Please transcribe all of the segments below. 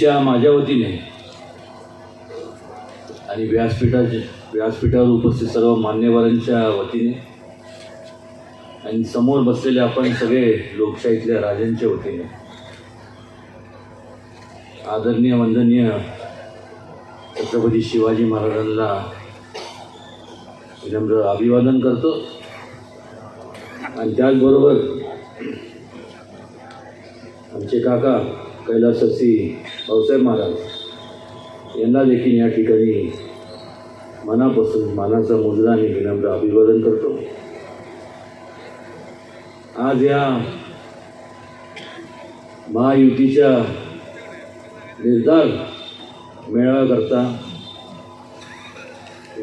दिशा माझ्या वतीने आणि व्यासपीठाचे व्यासपीठावर उपस्थित सर्व मान्यवरांच्या वतीने आणि समोर बसलेले आपण सगळे लोकशाहीतल्या राजांच्या वतीने. आदरणीय वंदनीय छत्रपती शिवाजी महाराजांना विनम्र अभिवादन करतो. आणि त्याचबरोबर आमचे काका कैलाससी भाऊसाहेब महाराज यांना देखील या ठिकाणी मनापासून मानाचा मुजरा आणि विनम्र अभिवादन करतो. आज या महायुतीच्या निर्धार मेळाव्याकरता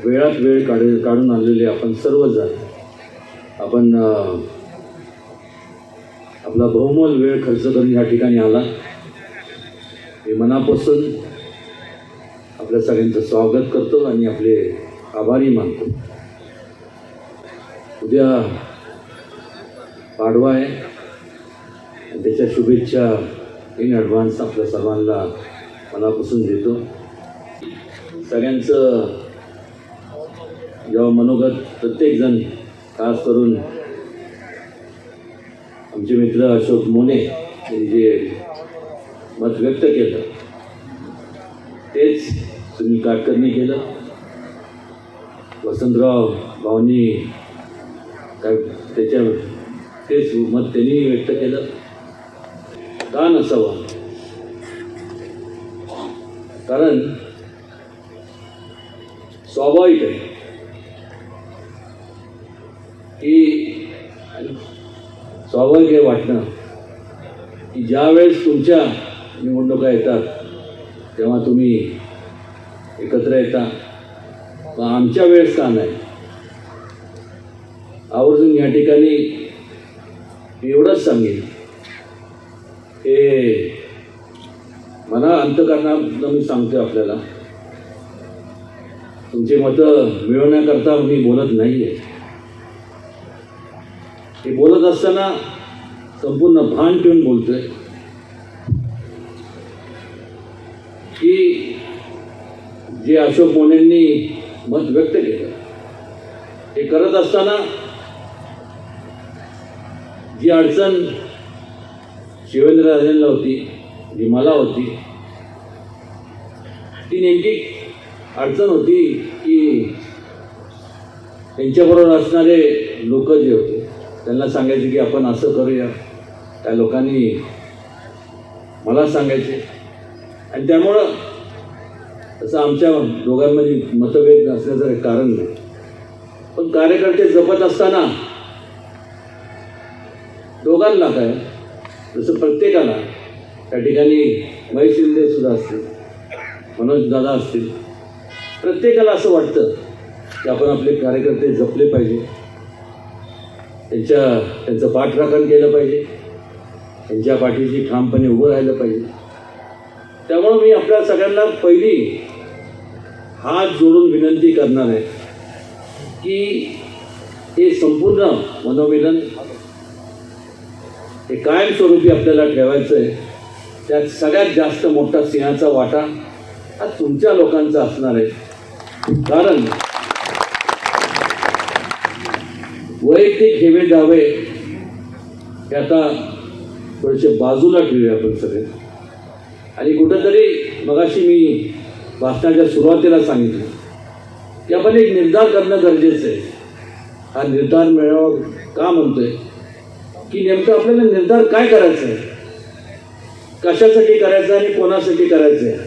वेळात वेळ काढ काढून आणलेले आपण सर्वजण आपण आपला बहुमोल वेळ खर्च करून या ठिकाणी आला. मी मनापासून आपल्या सगळ्यांचं स्वागत करतो आणि आपले आभारी मानतो. उद्या पाडवा आहे. आणि त्याच्या शुभेच्छा इन ॲडव्हान्स आपल्या सर्वांना मनापासून देतो. सगळ्यांचं जेव्हा मनोगत प्रत्येकजण खास करून आमचे मित्र अशोक मोने यांनी जे मत व्यक्त केलं. तेच सुनील काटकरनी केलं. वसंतराव भावनी काय त्याच्या तेच मत त्यांनी व्यक्त केलं. का नसावं कारण स्वाभाविक आहे की स्वाभाविक आहे वाटणं की ज्या वेळेस तुमच्या निवडणुका येतात तेव्हा तुम्ही एकत्र येता. आमच्या वेळेस का नाही? आवर्जून या ठिकाणी मी एवढंच सांगेन. हे मला अंतकरणातनं मी सांगतो आपल्याला. तुमची मतं मिळवण्याकरता मी बोलत नाही आहे हे बोलत असताना संपूर्ण भान ठेवून बोलतोय. जे अशोक मोनेंनी मत व्यक्त केलं हे करत असताना जी अडचण शिवेंद्रराजेंना होती जी मला होती ती नेमकी अडचण होती की त्यांच्याबरोबर असणारे लोक जे होते त्यांना सांगायचे की आपण असं करूया. त्या लोकांनी मला सांगायचे. आणि त्यामुळं तसं आमच्या दोघांमध्ये मतभेद असण्याचं कारण नाही. पण कार्यकर्ते जपत असताना दोघांना काय जसं प्रत्येकाला त्या ठिकाणी महेश शिंदे सुद्धा असतील मनोज दादा असतील प्रत्येकाला असं वाटतं की आपण आपले कार्यकर्ते जपले पाहिजे. त्यांच्या त्यांचं पाठराखण केलं पाहिजे. त्यांच्या पाठीशी ठामपणे उभं राहिलं पाहिजे. त्यामुळं मी आपल्या सगळ्यांना पहिली हात जोडून विनंती करणार आहे की हे संपूर्ण मनोमिलन हे कायमस्वरूपी आपल्याला ठेवायचं आहे त्यात सगळ्यात जास्त मोठा सिंहाचा वाटा हा तुमच्या लोकांचा असणार आहे. कारण वैयक्तिक हेवे दावे हे आता थोडेसे बाजूला ठेवूया आपण सगळे. आणि कुठंतरी मगाशी मी भाषणाच्या सुरुवातीला सांगितलं. की आपण एक निर्धार करणं गरजेचं आहे. हा निर्धार मिळावा का म्हणतोय? की नेमकं आपल्याला निर्धार काय करायचा आहे? कशासाठी करायचं आणि कोणासाठी करायचं आहे?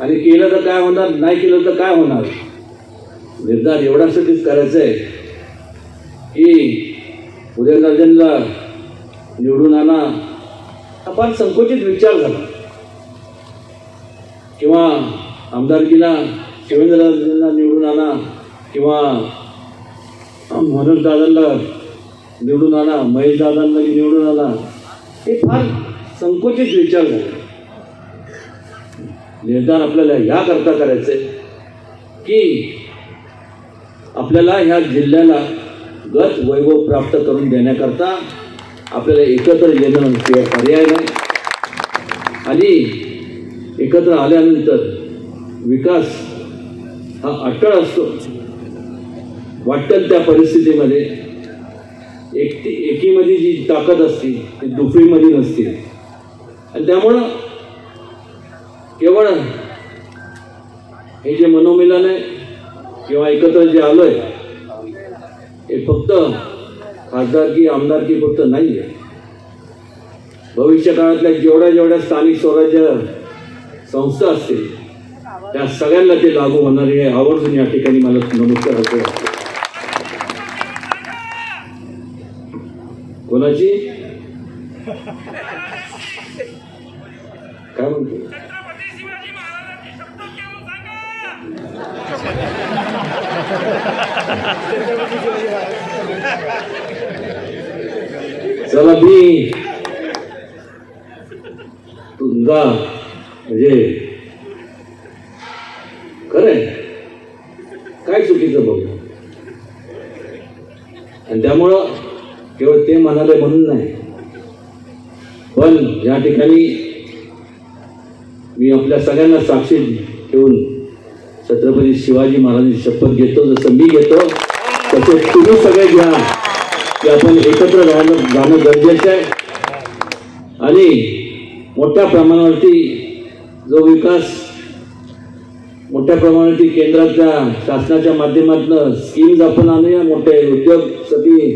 आणि केलं तर काय होणार? नाही केलं तर काय होणार? निर्धार एवढ्यासाठीच करायचं आहे की उदयनराजेंना निवडून आणा. हा फार संकोचित विचार झाला. किंवा आमदारकीला शिवेंद्रराजेंना निवडून आणा किंवा मनोज दादांना निवडून आला महेश दादांना निवडून आला हे फार संकोचित विचार झाले. निर्धार आपल्याला ह्या करता करायचं आहे की आपल्याला ह्या जिल्ह्याला गत वैभव प्राप्त करून देण्याकरता आपल्याला एकत्र येणं किंवा पर्याय नाही. आणि एकत्र आल्यानंतर विकास हा अटळ असतो. वाटेल त्या परिस्थितीमध्ये एकटी एकीमध्ये जी ताकद असते ती दुफळीमध्ये नसते. आणि त्यामुळं केवळ हे जे मनोमिलन आहे किंवा एकत्र जे आलोय हे फक्त खासदारकी आमदारकी फक्त नाही आहे भविष्य काळातल्या जेवढ्या जेवढ्या स्थानिक स्वराज्य संस्था असतील त्या सगळ्यांना ते लागू होणार हे आवर्जून या ठिकाणी मला नमूद करायचं कोणाची? काय म्हणतो? चला मी तुमचा म्हणजे खरंय. काय चुकीचं बघ. आणि त्यामुळं केवळ ते म्हणाले म्हणून नाही. पण या ठिकाणी मी आपल्या सगळ्यांना साक्षी ठेवून छत्रपती शिवाजी महाराजांची शपथ घेतो जसं मी घेतो तसे तुम्ही सगळे घ्या. की आपण एकत्र राहणं जाणं गरजेचं आहे. आणि मोठ्या प्रमाणावरती जो विकास मोठ्या प्रमाणावरती केंद्राच्या शासनाच्या माध्यमातून स्कीम्स आपण आणूया मोठे उद्योगसाठी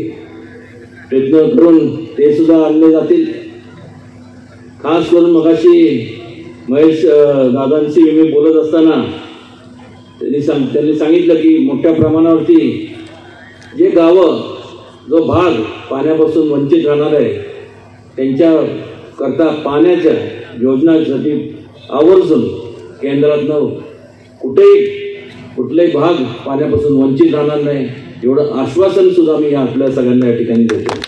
प्रयत्न करून ते सुद्धा आणले जातील. खास करून मगाशी महेश दादांशी मी बोलत असताना त्यांनी सांग त्यांनी सांगितलं की मोठ्या प्रमाणावरती जे गावं जो भाग पाण्यापासून वंचित राहणार आहे त्यांच्याकरता पाण्याच्या योजनांसाठी आवर्जून केंद्रातनं कुठेही कुठलाही भाग पाण्यापासून वंचित राहणार नाही. एवढं आश्वासन सुद्धा मी आपल्या सगळ्यांना या ठिकाणी देतो.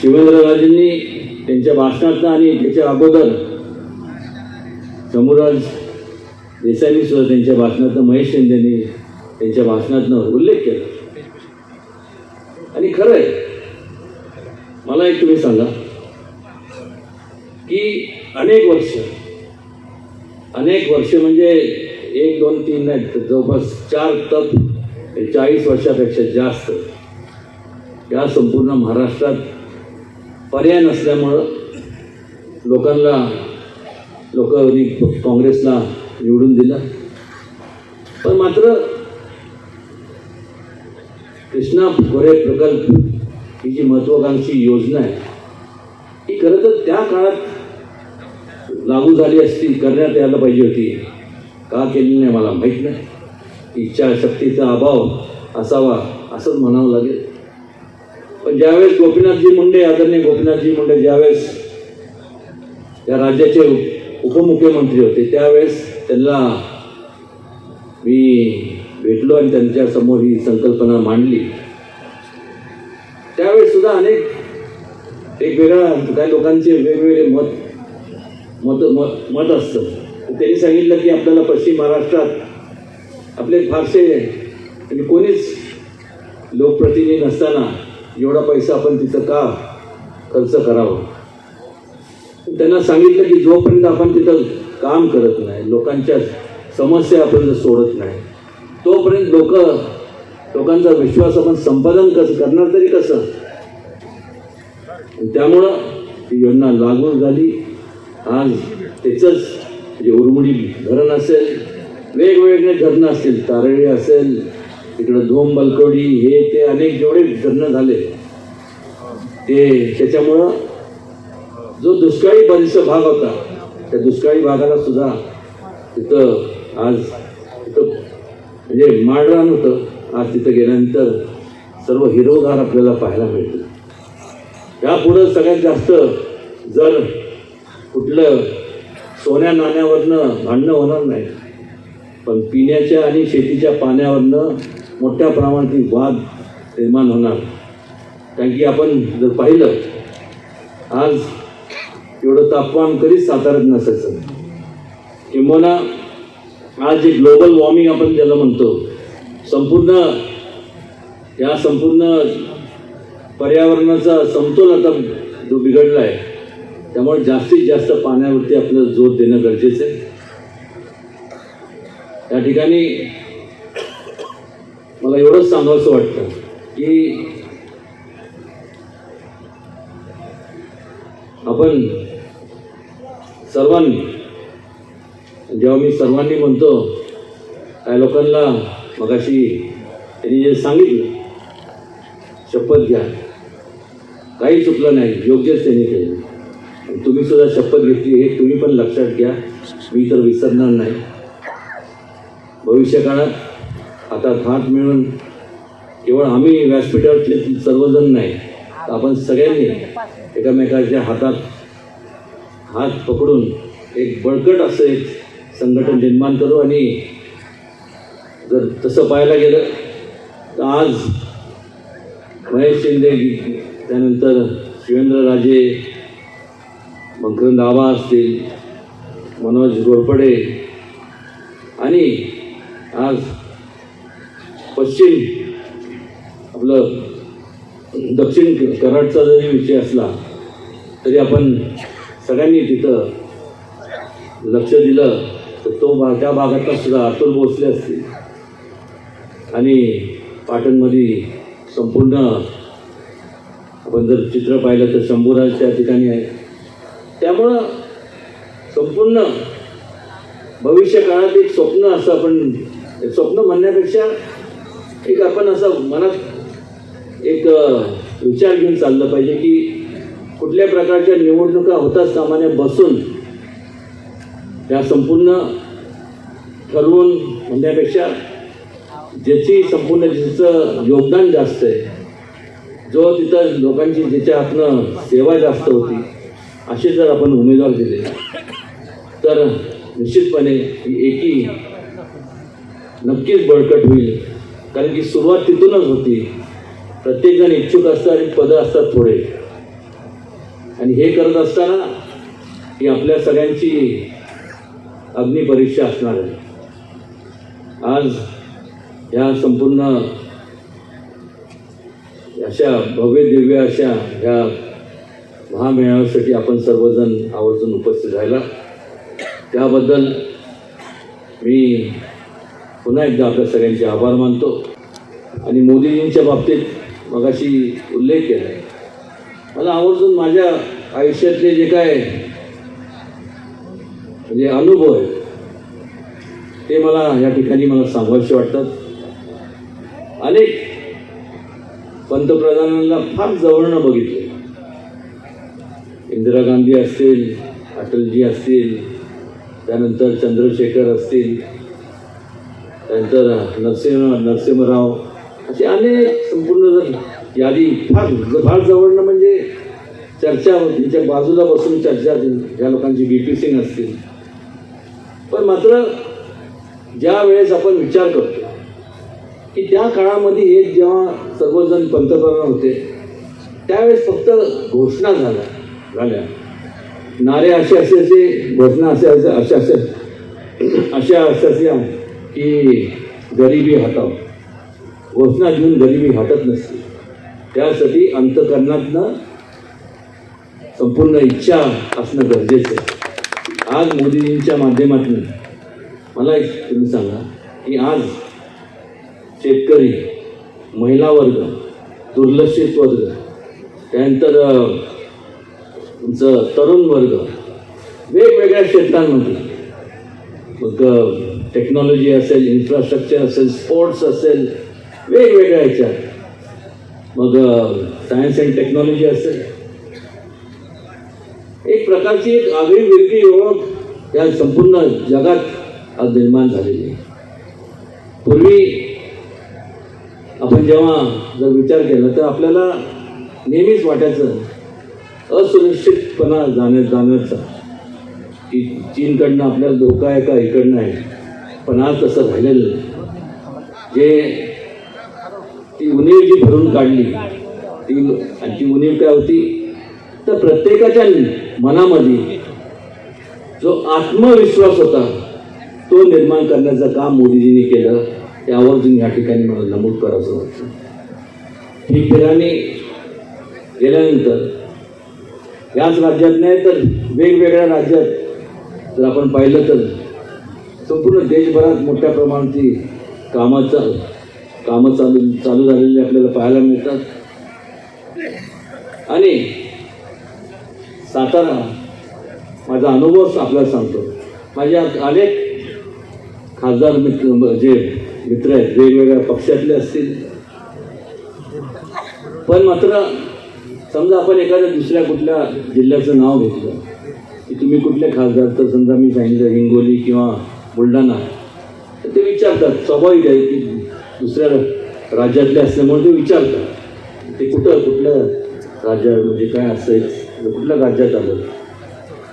शिवेंद्रराजेंनी त्यांच्या भाषणातनं आणि त्याच्या अगोदर समुराज देसाईंनी सुद्धा त्यांच्या भाषणातनं महेश शिंदेनी त्यांच्या भाषणातनं उल्लेख केला. आणि खरं आहे मला एक तुम्ही सांगा की अनेक वर्ष. अनेक वर्ष म्हणजे एक दोन तीन नाही तर जवळपास चार तप चाळीस वर्षापेक्षा जास्त. या संपूर्ण महाराष्ट्रात पर्याय नसल्यामुळं लोकांना लोकांनी काँग्रेसला निवडून दिलं. पण मात्र कृष्णा खोरे प्रकल्प ही जी महत्वाकांक्षी योजना आहे ही खरं तर त्या काळात लागू झाली असती करण्यात यायला पाहिजे होती. का केली नाही मला माहीत नाही. इच्छाशक्तीचा अभाव असावा असंच म्हणावं लागेल. पण ज्यावेळेस गोपीनाथजी मुंडे आदरणीय गोपीनाथजी मुंडे ज्यावेळेस या राज्याचे उपमुख्यमंत्री होते त्यावेळेस त्यांना मी भेटलो आणि त्यांच्यासमोर ही संकल्पना मांडली. त्यावेळेस सुद्धा अनेक वेगवेगळ्या काही लोकांचे वेगवेगळे मत मत मत मत असतं. त्यांनी सांगितलं की आपल्याला पश्चिम महाराष्ट्रात आपले फारसे आणि कोणीच लोकप्रतिनिधी नसताना एवढा पैसा आपण तिथं का खर्च करावा? त्यांना सांगितलं की जोपर्यंत आपण तिथं काम करत नाही लोकांच्या समस्या आपण सोडत नाही तोपर्यंत लोक लोकांचा विश्वास आपण संपादन कसं करणार तरी कसं? त्यामुळं ती योजना लागू झाली. आज त्याचंच म्हणजे उर्मुडी धरण असेल वेगवेगळे धरणं असतील तारळी असेल इकडं धोम बलकवडी हे ते अनेक जेवढे धरणं झाले ते त्याच्यामुळं जो दुष्काळी बरीचसा भाग होता त्या दुष्काळी भागाला सुद्धा तिथं आज तिथं म्हणजे माळरान होतं आज तिथं गेल्यानंतर सर्व हिरवगार आपल्याला पाहायला मिळतं. यापुढं सगळ्यात जास्त जर कुठलं सोन्या नाण्यावरनं भांडणं होणार नाही. पण पिण्याच्या आणि शेतीच्या पाण्यावरनं मोठ्या प्रमाणातील वाद निर्माण होणार. कारण की आपण जर पाहिलं आज एवढं तापमान कधीच साताऱ्यात नसायचं. किंबहुना आज जे ग्लोबल वॉर्मिंग आपण ज्याला म्हणतो संपूर्ण या संपूर्ण पर्यावरणाचा समतोल आता जो बिघडला आहे त्यामुळे जास्तीत जास्त पाण्यावरती आपलं जोर देणं गरजेचं आहे. त्या ठिकाणी मला एवढंच सांगावंसं वाटतं की आपण सर्वांनी जेव्हा मी सर्वांनी म्हणतो काही लोकांना मगाशी त्यांनी जे सांगितलं शपथ घ्या. काही चुकलं नाही योग्यच त्यांनी केलं. तुम्ही सुद्धा शपथ घेतली हे तुम्ही पण लक्षात घ्या. मी तर विसरणार नाही. भविष्यकाळात आता हात मिळून केवळ आम्ही व्यासपीठातले सर्वजण नाही तर आपण सगळ्यांनी एकामेकाच्या हातात हात पकडून एक बळकट असं एक संघटन निर्माण करू आणि जर तसं पाहायला गेलं तर आज महेश शिंदे त्यानंतर शिवेंद्रराजे पंकज दाबा असतील मनोज घोरपडे आणि आज पश्चिम आपलं दक्षिण कराडचा जरी विषय असला तरी आपण सगळ्यांनी तिथं लक्ष दिलं तर तो भाग त्या भागातला सुद्धा अतुल भोसले असतील. आणि पाटणमध्ये संपूर्ण आपण जर चित्र पाहिलं तर शंभूराज त्या ठिकाणी आहे. त्यामुळं संपूर्ण भविष्य काळात एक स्वप्न असं आपण एक स्वप्न म्हणण्यापेक्षा एक आपण असं मनात एक विचार घेऊन चाललं पाहिजे की कुठल्या प्रकारच्या निवडणुका होतात सामान्य बसून त्या संपूर्ण ठरवून म्हणण्यापेक्षा ज्याची संपूर्ण जिचं योगदान जास्त आहे जो तिथं लोकांची ज्याच्या हातनं सेवा जास्त होती असे जर आपण उमेदवार दिले तर निश्चितपणे ही एकी नक्कीच बळकट होईल. कारण की सुरुवात तिथूनच होती. प्रत्येकजण इच्छुक असतात आणि पदं असतात थोडे आणि हे करत असताना ही आपल्या सगळ्यांची अग्निपरीक्षा असणार आहे. आज ह्या संपूर्ण अशा भव्य दिव्य अशा ह्या महामेळाव्यासाठी आपण सर्वजण आवर्जून उपस्थित राहिला. त्याबद्दल मी पुन्हा एकदा आपल्या सगळ्यांचे आभार मानतो. आणि मोदीजींच्या बाबतीत मगाशी उल्लेख केला. आहे मला आवर्जून माझ्या आयुष्यातले जे काय म्हणजे अनुभव आहेत ते मला या ठिकाणी मला सांगायचे वाटतात. अनेक पंतप्रधानांना फार जवळनं बघितले. इंदिरा गांधी असतील अटलजी असतील त्यानंतर चंद्रशेखर असतील त्यानंतर नरसिंह नरसिंहराव असे अनेक संपूर्ण जर यादी फार फार जवळनं म्हणजे चर्चा त्यांच्या बाजूला बसून चर्चा ज्या लोकांची बी पी सिंग असतील. पण मात्र ज्या वेळेस आपण विचार करतो की त्या काळामध्ये हे जेव्हा सर्वजण पंतप्रधान होते त्यावेळेस फक्त घोषणा झाल्या. झाल्या. नारे असे असे असे घोषणा असे असे अशा अशा अशा अशा अशा की गरिबी हटाव घोषणा घेऊन गरिबी हटत नसते. त्यासाठी अंतकरणातनं संपूर्ण इच्छा असणं गरजेचं आहे. आज मोदीजींच्या माध्यमातून मला एक तुम्ही सांगा की आज शेतकरी महिला वर्ग दुर्लक्षित वर्ग त्यानंतर तुमचं तरुण वर्ग वेगवेगळ्या क्षेत्रांमध्ये. मग टेक्नॉलॉजी असेल इन्फ्रास्ट्रक्चर असेल स्पोर्ट्स असेल वेगवेगळ्या ह्याच्यात. मग सायन्स अँड टेक्नॉलॉजी असेल. एक प्रकारची एक आगळी वेगळी ओळख या संपूर्ण जगात आज निर्माण झालेली आहे. पूर्वी आपण जेव्हा जर विचार केला तर आपल्याला नेहमीच वाटायचं असुरक्षितपणा जाण्या जाण्याचा की चीनकडनं आपल्याला धोका आहे का इकडनं आहे? पण आज तसं झालेलं नाही. जे ती उणीव जी भरून काढली ती आणि ती उणीव काय होती? तर प्रत्येकाच्या मनामध्ये जो आत्मविश्वास होता तो निर्माण करण्याचं काम मोदीजींनी केलं त्यावरून या ठिकाणी मला नमूद करायचं वाटतं ठिकठिकाणी गेल्यानंतर याच राज्यात नाही तर वेगवेगळ्या राज्यात जर आपण पाहिलं तर संपूर्ण देशभरात मोठ्या प्रमाणात कामाचं कामं चालू चालू झालेली आपल्याला पाहायला मिळतात. आणि सातारा माझा अनुभव आपल्याला सांगतो. माझ्या अनेक खासदार मित्र जे मित्र आहेत वेगवेगळ्या पक्षातले असतील. पण मात्र समजा आपण एखाद्या दुसऱ्या कुठल्या जिल्ह्याचं नाव घेतलं की तुम्ही कुठले खासदार तर समजा मी सांगितलं हिंगोली किंवा बुलढाणा. तर ते विचारतात स्वाभाविक आहे की दुसऱ्या राज्यातले असल्यामुळे ते विचारतात. ते कुठं कुठलं राज्य म्हणजे काय असेल म्हणजे कुठल्या राज्यात आलं.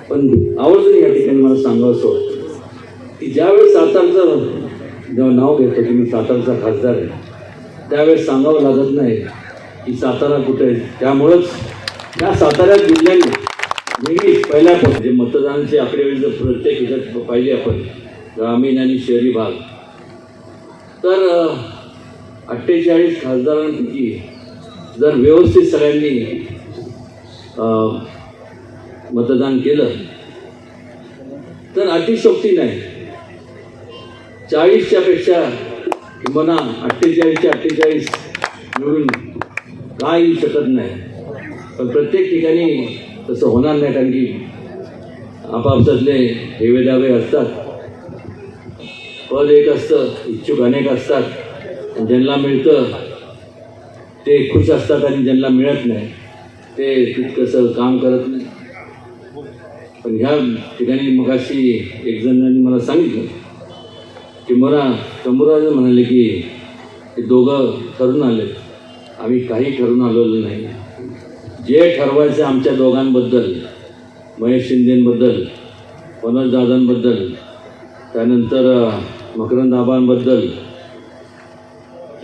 पण आवर्जून या ठिकाणी मला सांगावं असं वाटतं की ज्यावेळेस सातारचं जेव्हा नाव घेतो की मी सातारचा खासदार आहे त्यावेळेस सांगावं लागत नाही. की सातारा कुठे आहे? त्यामुळंच या सातारा जिल्ह्याने नेहमीच पहिल्यापासून जे मतदानाचे आकडेवारी जर प्रत्येक ह्याच्यात पाहिजे आपण ग्रामीण आणि शहरी भाग. तर अठ्ठेचाळीस खासदारांपैकी जर व्यवस्थित सगळ्यांनी अं, मतदान केलं तर अतिशोक्ती नाही. चाळीसच्या पेक्षा किंवा अठ्ठेचाळीसच्या अठ्ठेचाळीस मिळून काय येऊ शकत नाही. पण प्रत्येक ठिकाणी तसं होणार नाही कारण की आपापसातले हेवे दावे असतात. पद एक असतं इच्छुक अनेक असतात. आणि ज्यांना मिळतं ते खुश असतात आणि ज्यांना मिळत नाही ते तितकंसं काम करत नाही. पण ह्या ठिकाणी मगाशी एक जणांनी मला सांगितलं की मला शंभूराज म्हणाले की हे दोघं ठरून आले आम्ही काही ठरून आलेलो नाही. जे ठरवायचं आमच्या दोघांबद्दल महेश शिंदेंबद्दल मनोज दादांबद्दल त्यानंतर मकरंदाबांबद्दल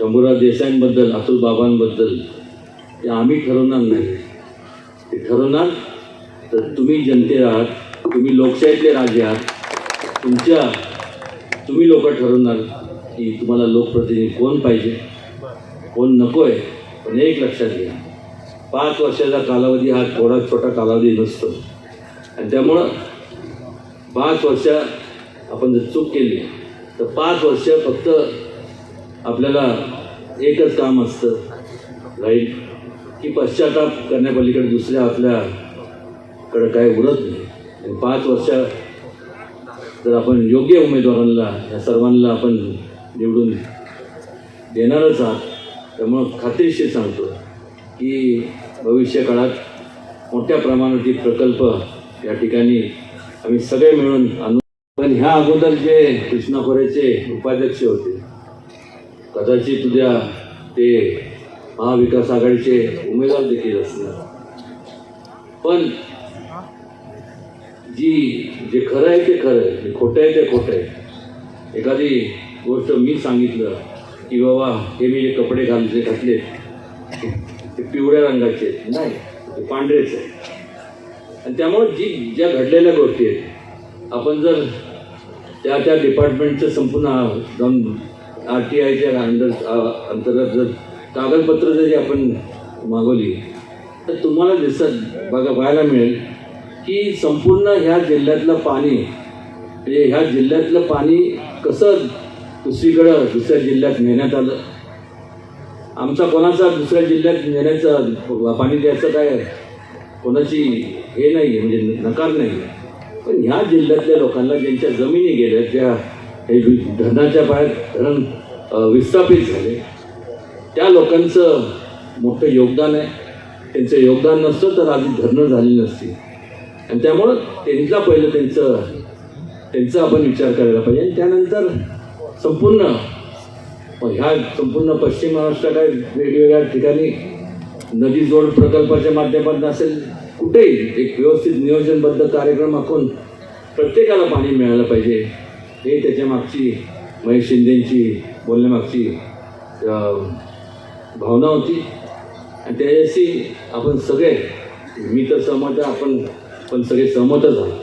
मकरंद देसाईंबद्दल अतुल बाबांबद्दल ते आम्ही ठरवणार नाही. ते ठरवणार तर तुम्ही जनते आहात तुम्ही लोकशाहीतले राजे आहात तुमच्या तुम्ही लोक ठरवणार की तुम्हाला लोकप्रतिनिधी कोण पाहिजे कोण नको आहे पण एक लक्षात घ्या. पाच वर्षाचा कालावधी हा थोडा छोटा कालावधी नसतो. आणि त्यामुळं पाच वर्ष आपण जर चूक केली तर पाच वर्ष फक्त आपल्याला एकच काम असतं. राईट? की पश्चाताप करण्यापलीकडे दुसऱ्या आपल्याकडं काय उरत नाही. आणि पाच वर्ष जर आपण योग्य उमेदवारांना या सर्वांना आपण निवडून देणारच आहात त्यामुळं खात्रीशीर सांगतो की भविष्य काळात मोठ्या प्रमाणात प्रकल्प या ठिकाणी आम्ही सगळे मिळून आणू. पण ह्या अगोदर जे कृष्णा उपाध्यक्ष होते कदाचित उद्या ते महाविकास आघाडीचे उमेदवार देखील असणार. पण जी जे खरं आहे ते खरं आहे जे खोटं आहे ते खोटं आहे. एखादी गोष्ट मी सांगितलं की बाबा हे मी जे कपडे घालले घातले ते पिवळ्या रंगाचे आहेत. नाही ते पांढरेच आहे आणि त्यामुळं जी ज्या घडलेल्या गोष्टी आहेत आपण जर त्या त्या डिपार्टमेंटचं संपूर्ण जाऊन आर टी आयच्या अंडर अंतर्गत जर कागदपत्र जरी आपण मागवली तर तुम्हाला दिसत बघा पाहायला मिळेल की संपूर्ण ह्या जिल्ह्यातलं पाणी म्हणजे ह्या जिल्ह्यातलं पाणी कसं दुसरीकडं दुसऱ्या जिल्ह्यात नेण्यात आलं. आमचा कोणाचा दुसऱ्या जिल्ह्यात नेण्याचं पाणी द्यायचं काय? कोणाची हे नाही आहे म्हणजे नकार नाही आहे पण ह्या जिल्ह्यातल्या लोकांना ज्यांच्या जमिनी गेल्या त्या हे धरणाच्या बाहेर धरण विस्थापित झाले. त्या लोकांचं मोठं योगदान आहे. त्यांचं योगदान नसतं तर आधी धरणं झाली नसती. आणि त्यामुळं त्यांचा पहिलं त्यांचं त्यांचा आपण विचार करायला पाहिजे. आणि त्यानंतर संपूर्ण हो, ह्या संपूर्ण पश्चिम महाराष्ट्रात काय वेगवेगळ्या ठिकाणी नदी जोड प्रकल्पाच्या माध्यमातून असेल कुठेही एक व्यवस्थित नियोजनबद्ध कार्यक्रम आखून प्रत्येकाला पाणी मिळालं पाहिजे. हे त्याच्या मागची महेश शिंदेची बोलण्यामागची भावना होती. आणि त्याच्याशी आपण सगळे मी तर सहमत आहे आपण पण सगळे सहमतच आहोत.